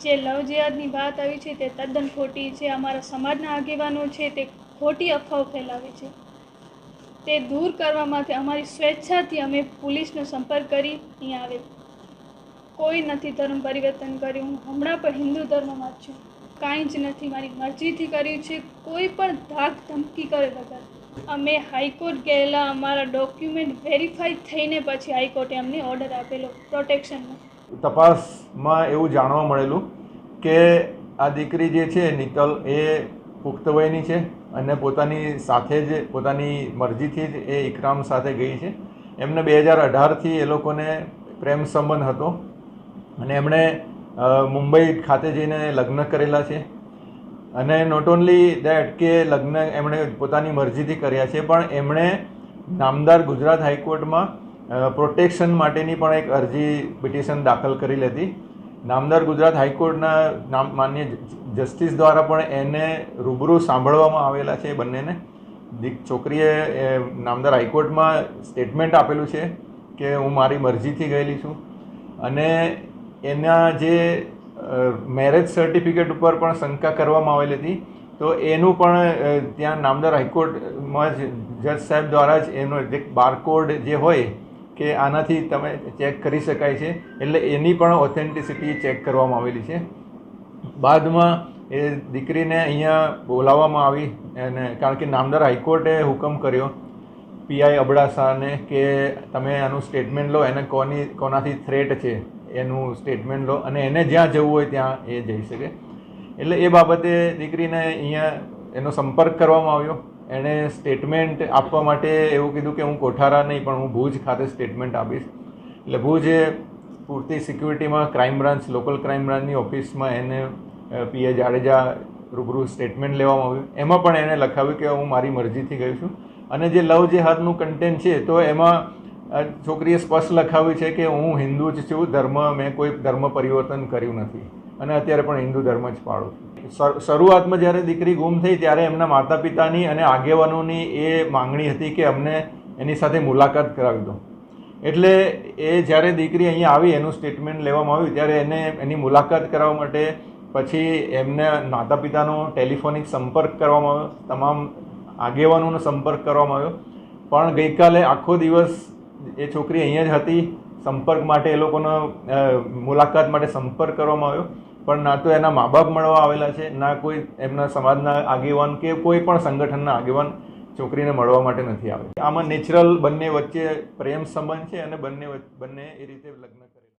જે લવ જેહાદની વાત આવી છે, તે તદ્દન ખોટી છે. અમારા સમાજના આગેવાનો છે, તે ખોટી અફવાઓ ફેલાવે છે. તે દૂર કરવા માટે અમારી સ્વેચ્છાથી અમે પોલીસનો સંપર્ક કરી અહીંયા આવે. કોઈ નથી ધર્મ પરિવર્તન કર્યું. હું હમણાં પણ હિન્દુ ધર્મમાં જ છું. કાંઈ જ નથી મારી મરજીથી કર્યું છે. કોઈ પણ ધાક ધમકી કરે વગર. અમે હાઈકોર્ટ ગયેલા, અમારા ડોક્યુમેન્ટ વેરીફાઈ થઈને પછી હાઈકોર્ટે અમને ઓર્ડર આપેલો. પ્રોટેક્શનનો. તપાસમાં એવું જાણવા મળેલું કે આ દીકરી જે છે નિતલ એ પુખ્ત વયની છે અને પોતાની સાથે જ, પોતાની મરજીથી જ એ ઇકરામ સાથે ગઈ છે. એમને બે હજાર અઢારથી એ લોકોને પ્રેમ સંબંધ હતો અને એમણે મુંબઈ ખાતે જઈને લગ્ન કરેલા છે. અને નોટ ઓનલી દેટ કે લગ્ન એમણે પોતાની મરજીથી કર્યા છે, પણ એમણે નામદાર ગુજરાત હાઈકોર્ટમાં પ્રોટેક્શન માટેની પણ એક અરજી પિટિશન દાખલ કરેલી હતી નામદાર ગુજરાત હાઈકોર્ટના નામ, માન્ય જસ્ટિસ દ્વારા પણ એને રૂબરૂ સાંભળવામાં આવેલા છે બંનેને. દીક, છોકરીએ નામદાર હાઈકોર્ટમાં સ્ટેટમેન્ટ આપેલું છે કે હું મારી મરજીથી ગયેલી છું. અને એના જે મેરેજ સર્ટિફિકેટ ઉપર પણ શંકા કરવામાં આવેલી હતી. તો એનું પણ ત્યાં નામદાર હાઈકોર્ટમાં જ, જજ સાહેબ દ્વારા જ એનો જે બારકોડ જે હોય કે આનાથી તમે ચેક કરી શકાય છે. એટલે એની પણ ઓથેન્ટિસિટી ચેક કરવામાં આવેલી છે. બાદમાં એ દીકરીને અહીંયા બોલાવવામાં આવી અને કારણ કે નામદાર હાઈકોર્ટે હુકમ કર્યો. પીઆઈ અબડાસાને કે તમે આનું સ્ટેટમેન્ટ લો, એને કોની, કોનાથી થ્રેટ છે એનું સ્ટેટમેન્ટ લો અને એને જ્યાં જવું હોય ત્યાં એ જઈ શકે. એટલે એ બાબતે દીકરીને અહીંયા એનો સંપર્ક કરવામાં આવ્યો. એણે સ્ટેટમેન્ટ આપવા માટે એવું કીધું કે હું કોઠારા નહીં, પણ હું ભુજ ખાતે સ્ટેટમેન્ટ આપીશ. એટલે ભુજે પૂરતી સિક્યુરિટીમાં ક્રાઇમ બ્રાન્ચ, લોકલ ક્રાઇમ બ્રાન્ચની ઓફિસમાં એને પીએ જાડેજા રૂબરૂ સ્ટેટમેન્ટ લેવામાં આવ્યું. એમાં પણ એણે લખાવ્યું કે હું મારી મરજીથી ગયું છું. અને જે લવ જે હાથનું કન્ટેન્ટ છે, તો એમાં છોકરીએ સ્પષ્ટ લખાવ્યું છે કે હું હિન્દુ જ છું, ધર્મ, મેં કોઈ ધર્મ પરિવર્તન કર્યું નથી. અને અત્યારે પણ હિન્દુ ધર્મ જ પાળું છું. શરૂઆતમાં જ્યારે દીકરી ગુમ થઈ ત્યારે એમના માતા પિતાની અને આગેવાનોની એ માંગણી હતી કે અમને એની સાથે મુલાકાત કરાવી દો. એટલે એ જ્યારે દીકરી અહીંયા આવી, એનું સ્ટેટમેન્ટ લેવામાં આવ્યું, ત્યારે એને એની મુલાકાત કરાવવા માટે પછી એમને માતા પિતાનો ટેલિફોનિક સંપર્ક કરવામાં આવ્યો, તમામ આગેવાનોનો સંપર્ક કરવામાં આવ્યો. પણ ગઈકાલે આખો દિવસ એ છોકરી અહીંયા જ હતી, સંપર્ક માટે એ લોકોનો મુલાકાત માટે સંપર્ક કરવામાં આવ્યો. પણ ના તો એના મા બાપ મળવા આવેલા છે, ના કોઈ એમના સમાજના આગેવાન કે કોઈ પણ સંગઠનના આગેવાન છોકરીને મળવા માટે નથી આવે. આમાં નેચરલ બંને વચ્ચે પ્રેમ સંબંધ છે અને બંને બંને એ રીતે લગ્ન